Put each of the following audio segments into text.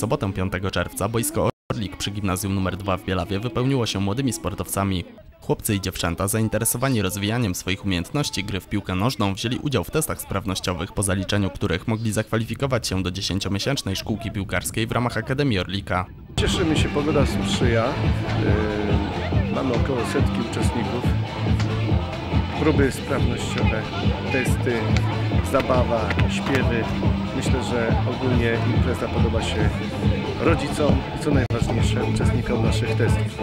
sobotę 5 czerwca boisko Orlik przy gimnazjum nr 2 w Bielawie wypełniło się młodymi sportowcami. Chłopcy i dziewczęta zainteresowani rozwijaniem swoich umiejętności gry w piłkę nożną wzięli udział w testach sprawnościowych, po zaliczeniu których mogli zakwalifikować się do 10-miesięcznej szkółki piłkarskiej w ramach Akademii Orlika. Cieszymy się, pogoda sprzyja. Yy, Mamy około setki uczestników. Próby sprawnościowe, testy, zabawa, śpiewy. Myślę, że ogólnie impreza podoba się rodzicom i co najważniejsze uczestnikom naszych testów.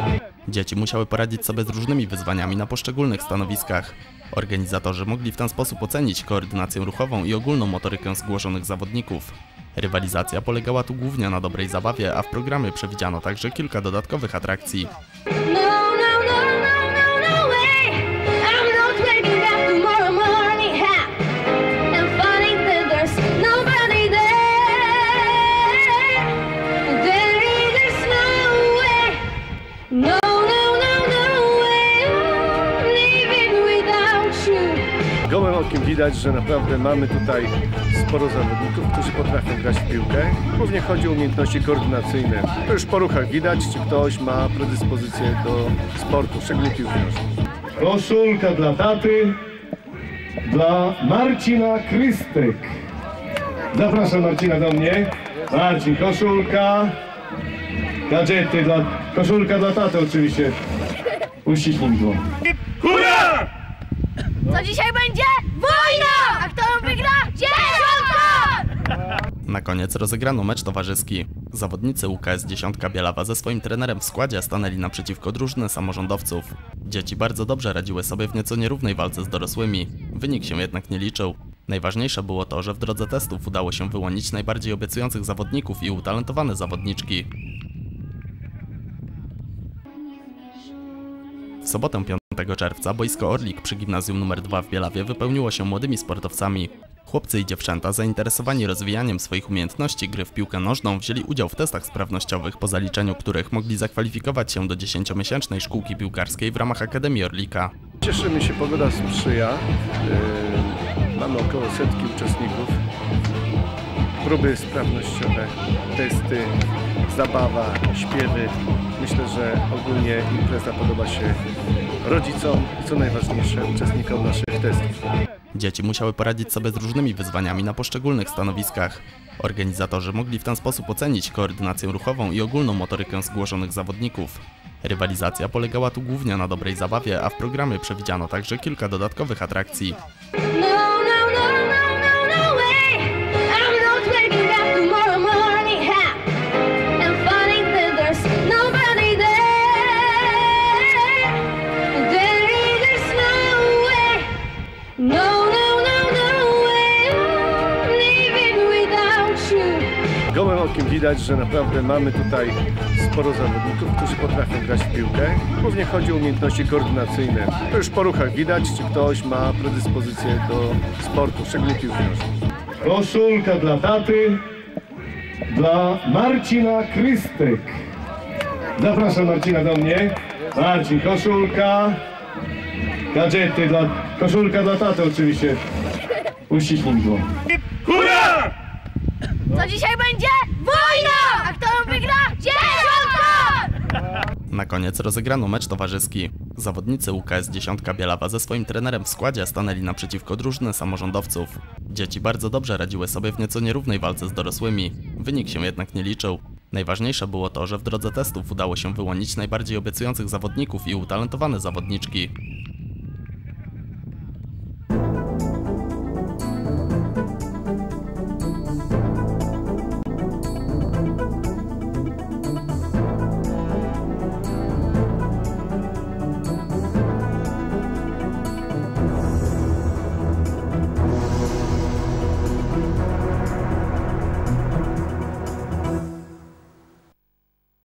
Dzieci musiały poradzić sobie z różnymi wyzwaniami na poszczególnych stanowiskach. Organizatorzy mogli w ten sposób ocenić koordynację ruchową i ogólną motorykę zgłoszonych zawodników. Rywalizacja polegała tu głównie na dobrej zabawie, a w programie przewidziano także kilka dodatkowych atrakcji. Gołym okiem widać, że naprawdę mamy tutaj sporo zawodników, którzy potrafią grać w piłkę. Głównie chodzi o umiejętności koordynacyjne. To już po ruchach widać, czy ktoś ma predyspozycję do sportu, szczególnie piłki nożnej. Koszulka dla taty, dla Marcina Krystek. Zapraszam Marcina do mnie. Marcin, koszulka. Gadżety dla... Koszulka dla taty oczywiście. Uściśnij go. Hurra! Co dzisiaj będzie? Wojna! A kto ją wygra? Dziesiątka! Na koniec rozegrano mecz towarzyski. Zawodnicy UKS 10 Bielawa ze swoim trenerem w składzie stanęli naprzeciwko drużyny samorządowców. Dzieci bardzo dobrze radziły sobie w nieco nierównej walce z dorosłymi. Wynik się jednak nie liczył. Najważniejsze było to, że w drodze testów udało się wyłonić najbardziej obiecujących zawodników i utalentowane zawodniczki. W sobotę 5 czerwca boisko Orlik przy gimnazjum nr 2 w Bielawie wypełniło się młodymi sportowcami. Chłopcy i dziewczęta zainteresowani rozwijaniem swoich umiejętności gry w piłkę nożną wzięli udział w testach sprawnościowych, po zaliczeniu których mogli zakwalifikować się do 10-miesięcznej szkółki piłkarskiej w ramach Akademii Orlika. Cieszymy się, pogoda sprzyja. Yy, Mamy około setki uczestników. Próby sprawnościowe, testy, zabawa, śpiewy. Myślę, że ogólnie impreza podoba się rodzicom i co najważniejsze uczestnikom naszych testów. Dzieci musiały poradzić sobie z różnymi wyzwaniami na poszczególnych stanowiskach. Organizatorzy mogli w ten sposób ocenić koordynację ruchową i ogólną motorykę zgłoszonych zawodników. Rywalizacja polegała tu głównie na dobrej zabawie, a w programie przewidziano także kilka dodatkowych atrakcji. Gołym okiem widać, że naprawdę mamy tutaj sporo zawodników, którzy potrafią grać w piłkę. Głównie chodzi o umiejętności koordynacyjne. To już po ruchach widać, czy ktoś ma predyspozycję do sportu, szczególnie piłki nożnej. Koszulka dla taty, dla Marcina Krystek. Zapraszam Marcina do mnie. Marcin, koszulka. Gadżety dla... Koszulka dla taty oczywiście. Uściśnij go. Hurra! Co dzisiaj będzie? Wojna! A kto ją wygra? Dziesiątka! Na koniec rozegrano mecz towarzyski. Zawodnicy UKS 10 Bielawa ze swoim trenerem w składzie stanęli naprzeciwko drużyny samorządowców. Dzieci bardzo dobrze radziły sobie w nieco nierównej walce z dorosłymi. Wynik się jednak nie liczył. Najważniejsze było to, że w drodze testów udało się wyłonić najbardziej obiecujących zawodników i utalentowane zawodniczki.